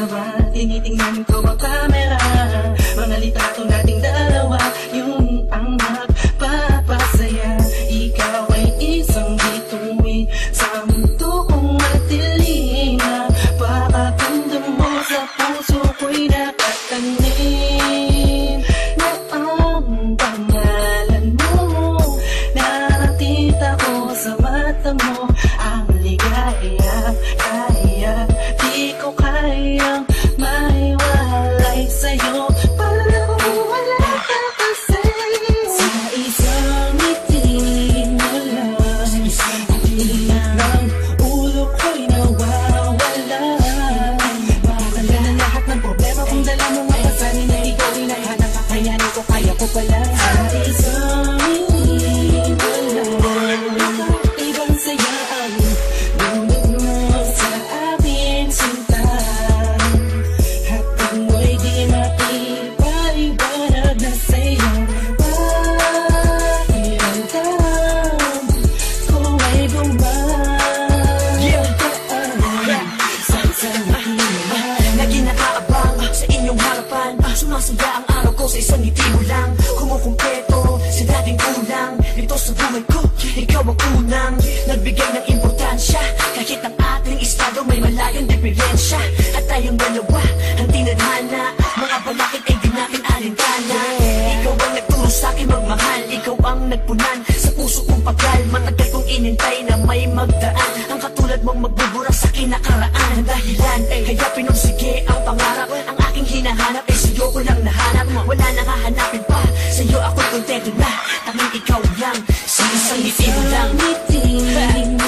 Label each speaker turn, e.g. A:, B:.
A: kasama Tinitingnan ko ang Ko pala Sa
B: diferensya At tayong dalawa ang tinadhana. Mga balakid ay di natin alintana. Ikaw ang nagturo sa akin magmahal. Ikaw ang nagpunan sa puso kong pagal Matagal kong inintay na may magdaan. Ang katulad mong magbubura sa kinakaraan. Ang dahilan, kaya pinursige ang pangarap. Ang aking hinahanap ay sa'yo ko lang nahanap. Wala nang hahanapin pa, sa'yo ako'y kontento na. Tanging ikaw lang, sa isang ngiti mo lang.
A: Ngiti